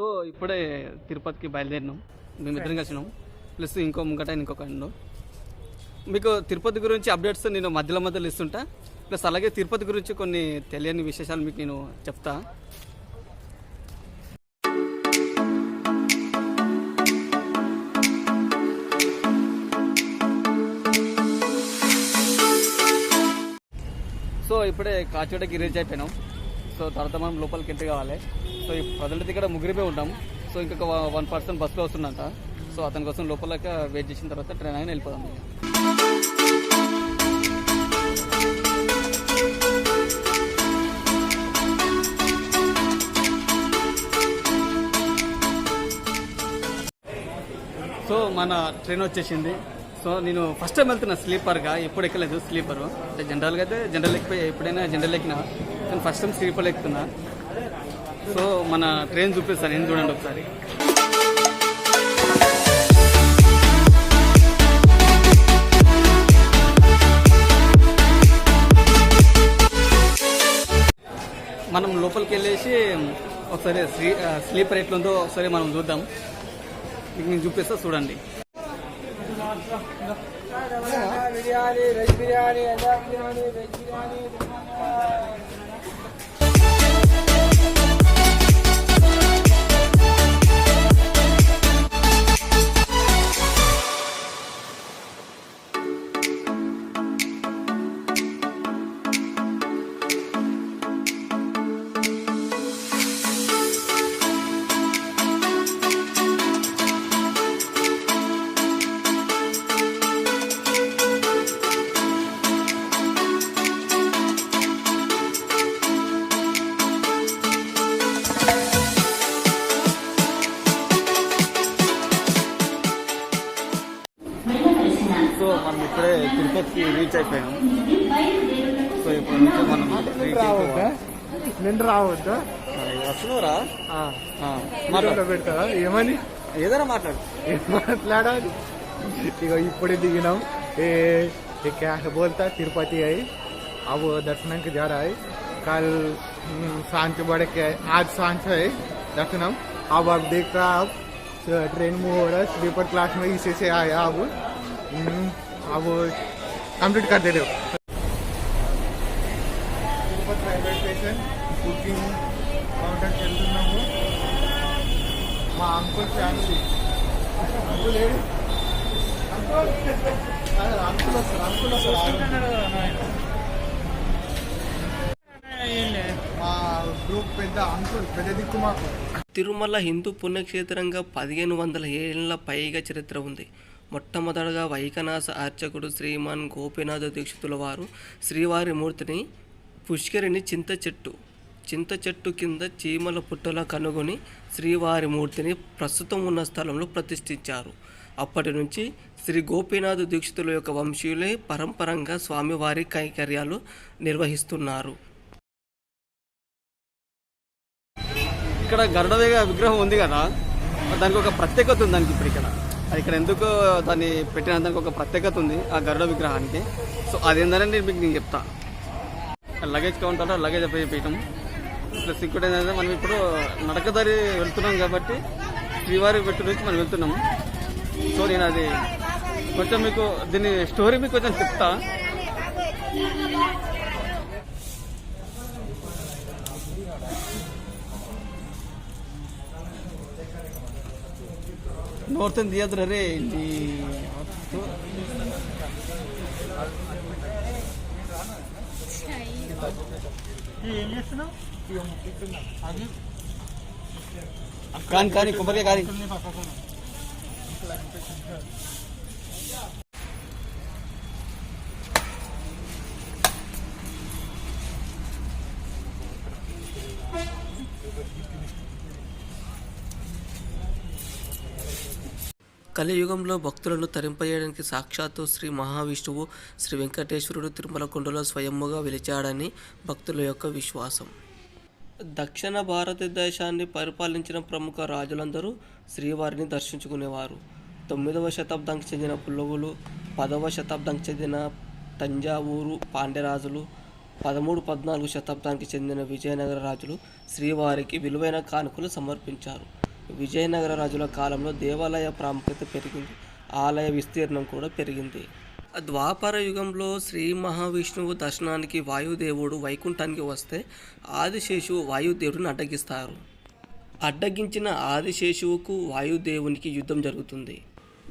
So ఇప్పుడే తిరుపతికి బయలుదేరినాం. మేము ఇద్దరం కలిసినాం. ప్లస్ ఇంకో ముంగట ఇంకొక మీకు తిరుపతి గురించి అప్డేట్స్ నేను మధ్యలో మధ్యలో ఇస్తుంటా. ప్లస్ అలాగే తిరుపతి గురించి కొన్ని తెలియని విశేషాలు మీకు నేను చెప్తా. సో ఇప్పుడే కాచిగూడకి రీచ్ అయిపోయినాం. సో తర్వాత మనం లోపలికి ఎంట్రీ కావాలి. సో ఈ ప్రజలైతే ఇక్కడ ముగ్గురిపోయి ఉంటాం సో ఇంకొక వన్ పర్సన్ బస్సులో వస్తుందంట. సో అతని కోసం లోపలకి వెయిట్ చేసిన తర్వాత ట్రైన్ అయినా వెళ్ళిపోదాం. సో మన ట్రైన్ వచ్చేసింది. సో నేను ఫస్ట్ టైం వెళ్తున్నా స్లీపర్గా ఎప్పుడు ఎక్కలేదు స్లీపర్ అంటే జనరల్గా అయితే జనరల్ ఎక్కిపోయి ఎప్పుడైనా జనరల్ ఎక్కినా. నేను ఫస్ట్ టైం స్లీపర్ ఎక్కుతున్నా. సో మన ట్రైన్ చూపిస్తాను నేను చూడండి ఒకసారి. మనం లోపలికి వెళ్ళేసి ఒకసారి స్లీ స్లీపర్ ఎట్లుందో ఒకసారి మనం చూద్దాం. మీకు నేను చూపిస్తా చూడండి. Biryani veg biryani biryani veg biryani so మనం ఇప్పుడే తిరుపతికి రీచ్ అయిపోయాం సో ఇప్పుడు నుంచి మనం reach రావద్దా అయిపోయాం. నిండు రావద్దా ఆ, వస్తున్నావురా ఆ, ఆ, ఇంట్లో మాట్లాడు పెడతావా ఏమని ఏదైనా మాట్లాడు ఏం మాట్లాడాలి ఇక ఇప్పుడే దిగినాం ఏ ये क्या है बोलता तिरुपति आई अब दर्शन के जा रहा है कल हम्म, सांझ बढ़ के आज सांझ है दर्शनम अब आप देख रहा आप ट्रेन में हो रहा है स्लीपर क्लास में इसे से आया अब हम्म, अब कंप्लीट कर दे रहे हो తిరుపతి రైల్వే స్టేషన్ బుకింగ్ కౌంటర్కి వెళ్తున్నాము మా అంకుల్ ఫ్యామిలీ అంకుల్ ఏడు అంకుల్ అదే, అంకుల్ వస్తారు అంకుల్ వస్తారు మా గ్రూప్ పెద్ద అంకుల్ పెద్ద దిక్కు మాకు తిరుమల హిందూ పుణ్యక్షేత్రంగా పదిహేను వందల ఏళ్ల పైగా చరిత్ర ఉంది మొట్టమొదటగా వైకనాస అర్చకుడు శ్రీమాన్ గోపీనాథ దీక్షితుల వారు శ్రీవారి మూర్తిని పుష్కరిణి చింత చెట్టు చింత చెట్టు కింద చీమల పుట్టలా కనుగొని శ్రీవారి మూర్తిని ప్రస్తుతం ఉన్న స్థలంలో ప్రతిష్ఠించారు. అప్పటి నుంచి శ్రీ గోపీనాథ దీక్షితుల యొక్క వంశీయులే పరంపరంగా స్వామివారి కైకర్యాలు నిర్వహిస్తున్నారు. ఇక్కడ గరుడవేగ విగ్రహం ఉంది కదా దానికి ఒక ప్రత్యేకత ఉంది దానికి ఇప్పుడు ఇక్కడ. ఇక్కడ ఎందుకు దాన్ని పెట్టిన దానికి ఒక ప్రత్యేకత ఉంది ఆ గరుడ విగ్రహానికి. సో అదేందని నేను మీకు నేను చెప్తా. లగేజ్ కౌంటర్లో లగేజ్ పెట్టాం ప్లస్ ఇంకోటి ఏంటంటే మనం ఇప్పుడు నడకదారి వెళ్తున్నాం కాబట్టి శ్రీవారి పెట్టు నుంచి మనం వెళ్తున్నాము సో నేను అది కొంచెం మీకు దీని స్టోరీ మీకు కొంచెం చెప్తా. ನೋಡ್ತಾನೆ ದಿಯಾದ್ರ ರೇ ಇಲ್ಲಿ ಕಾನ್ ಕಾನಿ ಕೊಬ್ಬರಿಗೆ ಕಾನಿ కలియుగంలో భక్తులను తరింపజేయడానికి సాక్షాత్తు శ్రీ మహావిష్ణువు శ్రీ వెంకటేశ్వరుడు తిరుమల కొండలో స్వయముగా వెలిచాడని భక్తుల యొక్క విశ్వాసం. దక్షిణ భారతదేశాన్ని పరిపాలించిన ప్రముఖ రాజులందరూ శ్రీవారిని దర్శించుకునేవారు. తొమ్మిదవ శతాబ్దానికి చెందిన పుల్లవులు పదవ శతాబ్దానికి చెందిన తంజావూరు పాండ్యరాజులు పదమూడు పద్నాలుగు శతాబ్దానికి చెందిన విజయనగర రాజులు శ్రీవారికి విలువైన కానుకలు సమర్పించారు. విజయనగర రాజుల కాలంలో దేవాలయ ప్రాముఖ్యత పెరిగింది. ఆలయ విస్తీర్ణం కూడా పెరిగింది. ద్వాపర యుగంలో శ్రీ మహావిష్ణువు దర్శనానికి వాయుదేవుడు వైకుంఠానికి వస్తే ఆదిశేషువు వాయుదేవుడిని అడ్డగిస్తారు. అడ్డగించిన ఆదిశేషువుకు వాయుదేవునికి యుద్ధం జరుగుతుంది.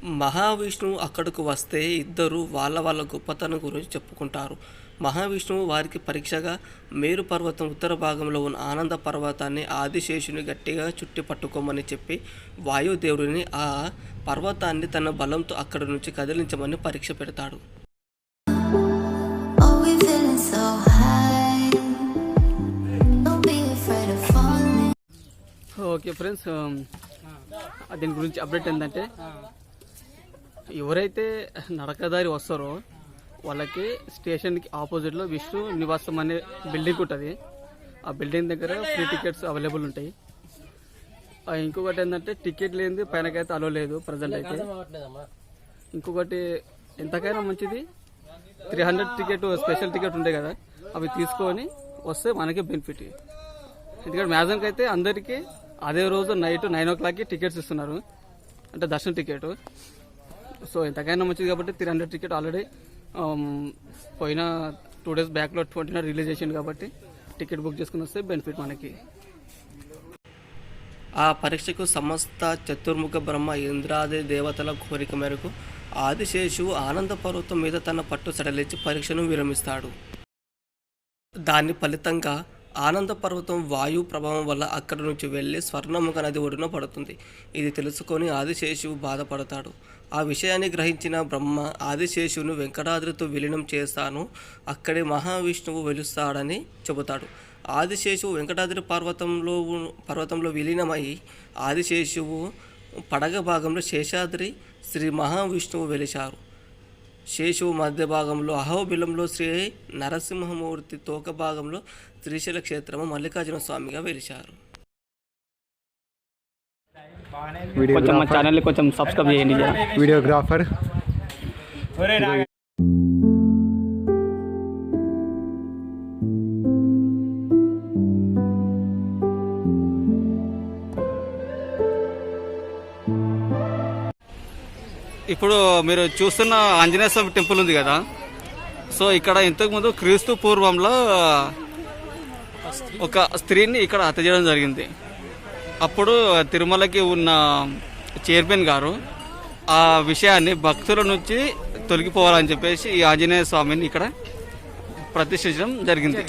మహావిష్ణువు అక్కడకు వస్తే ఇద్దరు వాళ్ళ వాళ్ళ గొప్పతనం గురించి చెప్పుకుంటారు. మహావిష్ణువు వారికి పరీక్షగా మేరు పర్వతం ఉత్తర భాగంలో ఉన్న ఆనంద పర్వతాన్ని ఆదిశేషుని గట్టిగా చుట్టి పట్టుకోమని చెప్పి వాయుదేవుడిని ఆ పర్వతాన్ని తన బలంతో అక్కడి నుంచి కదిలించమని పరీక్ష పెడతాడు. ఓకే ఫ్రెండ్స్ దీని గురించి అప్డేట్ ఏంటంటే ఎవరైతే నడకదారి వస్తారో వాళ్ళకి స్టేషన్కి ఆపోజిట్లో విష్ణు నివాసం అనే బిల్డింగ్ ఉంటుంది. ఆ బిల్డింగ్ దగ్గర ఫ్రీ టికెట్స్ అవైలబుల్ ఉంటాయి. ఇంకొకటి ఏంటంటే టికెట్ లేనిది పైనకైతే అలో లేదు ప్రజెంట్ అయితే. ఇంకొకటి ఎంతకైనా మంచిది. Three hundred ticket special ticket ఉంటాయి కదా అవి తీసుకొని వస్తే మనకి బెనిఫిట్. ఎందుకంటే మ్యాక్సిమంకి అయితే అందరికీ అదే రోజు నైట్ నైన్ ఓ క్లాక్కి టికెట్స్ ఇస్తున్నారు. అంటే దర్శనం టికెట్. సో ఎంతకైనా మంచిది కాబట్టి త్రీ హండ్రెడ్ టికెట్ ఆల్రెడీ పోయిన టూ డేస్ బ్యాక్లో ట్వంటీ రిలీజ్ చేసిండు కాబట్టి టికెట్ బుక్ చేసుకుని వస్తే బెనిఫిట్ మనకి. ఆ పరీక్షకు సమస్త చతుర్ముఖ బ్రహ్మ ఇంద్రాది దేవతల కోరిక మేరకు ఆదిశేషువు ఆనంద పర్వతం మీద తన పట్టు సడలించి పరీక్షను విరమిస్తాడు. దాని ఫలితంగా ఆనంద పర్వతం వాయు ప్రభావం వల్ల అక్కడి నుంచి వెళ్ళి స్వర్ణముఖ నది ఒడిన పడుతుంది. ఇది తెలుసుకొని ఆదిశేషువు బాధపడతాడు. ఆ విషయాన్ని గ్రహించిన బ్రహ్మ ఆదిశేషువును వెంకటాద్రితో విలీనం చేస్తాను. అక్కడే మహావిష్ణువు వెలుస్తాడని చెబుతాడు. ఆదిశేషువు వెంకటాద్రి పర్వతంలో పర్వతంలో విలీనమై ఆదిశేషువు పడగ భాగంలో శేషాద్రి శ్రీ మహావిష్ణువు వెలిచారు శేషువు మధ్య భాగంలో అహోబిలంలో శ్రీ నరసింహమూర్తి తోక భాగంలో శ్రీశైల క్షేత్రము మల్లికార్జున స్వామిగా వెలిశారు. కొంచెం మా ఛానల్ని కొంచెం సబ్స్క్రైబ్ చేయండి వీడియోగ్రాఫర్ ఇప్పుడు మీరు చూస్తున్న ఆంజనేయ స్వామి టెంపుల్ ఉంది కదా? సో ఇక్కడ ఇంతకుముందు క్రీస్తు పూర్వంలో ఒక స్త్రీని ఇక్కడ హత్య చేయడం జరిగింది. అప్పుడు తిరుమలకి ఉన్న చైర్మన్ గారు ఆ విషయాన్ని భక్తుల నుంచి తొలగిపోవాలని చెప్పేసి ఈ ఆంజనేయ స్వామిని ఇక్కడ ప్రతిష్ఠించడం జరిగింది.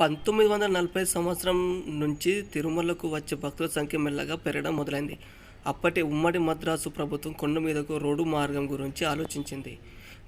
పంతొమ్మిది వందల నలభై సంవత్సరం నుంచి తిరుమలకు వచ్చే భక్తుల సంఖ్య మెల్లగా పెరగడం మొదలైంది. అప్పటి ఉమ్మడి మద్రాసు ప్రభుత్వం కొండ మీదకు రోడ్డు మార్గం గురించి ఆలోచించింది.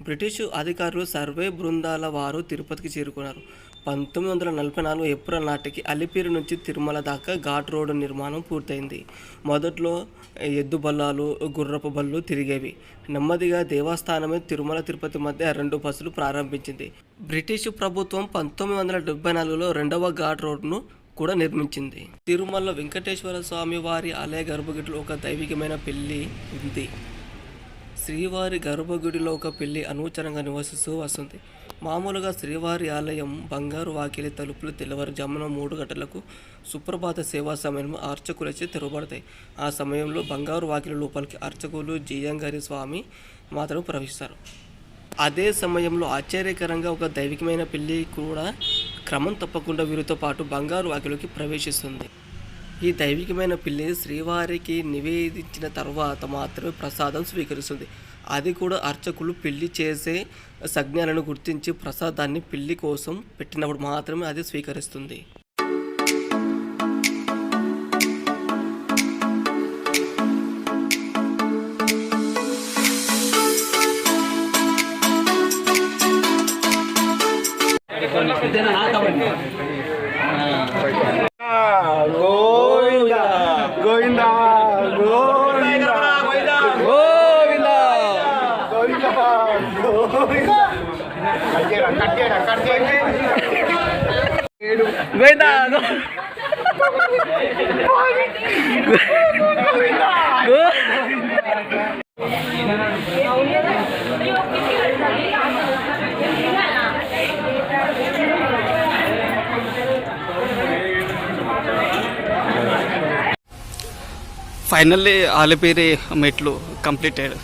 బ్రిటిషు అధికారులు సర్వే బృందాల వారు తిరుపతికి చేరుకున్నారు. పంతొమ్మిది వందల నలభై నాలుగు ఏప్రిల్ నాటికి అలిపిరి నుంచి తిరుమల దాకా ఘాట్ రోడ్డు నిర్మాణం పూర్తయింది. మొదట్లో ఎద్దు బల్లాలు గుర్రపు బళ్ళు తిరిగేవి. నెమ్మదిగా దేవస్థానమే తిరుమల తిరుపతి మధ్య రెండు బస్సులు ప్రారంభించింది. బ్రిటిష్ ప్రభుత్వం పంతొమ్మిది వందల డెబ్బై నాలుగులో రెండవ ఘాట్ రోడ్ను కూడా నిర్మించింది. తిరుమల వెంకటేశ్వర స్వామి వారి ఆలయ గర్భగుడిలో ఒక దైవికమైన పెళ్ళి ఉంది. శ్రీవారి గర్భగుడిలో ఒక పెళ్ళి అనూచనంగా నివసిస్తూ వస్తుంది. మామూలుగా శ్రీవారి ఆలయం బంగారు వాకిలి తలుపులు తెల్లవారుజామున మూడు గంటలకు సుప్రభాత సేవా సమయంలో అర్చకులచే తెరవబడతాయి. ఆ సమయంలో బంగారు వాకిలి లోపలికి అర్చకులు జియంగారి స్వామి మాత్రం ప్రవేశిస్తారు. అదే సమయంలో ఆశ్చర్యకరంగా ఒక దైవికమైన పిల్లి కూడా క్రమం తప్పకుండా వీరితో పాటు బంగారు వాకిలోకి ప్రవేశిస్తుంది. ఈ దైవికమైన పిల్లి శ్రీవారికి నివేదించిన తర్వాత మాత్రమే ప్రసాదం స్వీకరిస్తుంది. అది కూడా అర్చకులు పెళ్ళి చేసే సజ్ఞాలను గుర్తించి ప్రసాదాన్ని పెళ్ళి కోసం పెట్టినప్పుడు మాత్రమే అది స్వీకరిస్తుంది. ఫైనల్లీ ఆలిపేరి మెట్లు కంప్లీటెడ్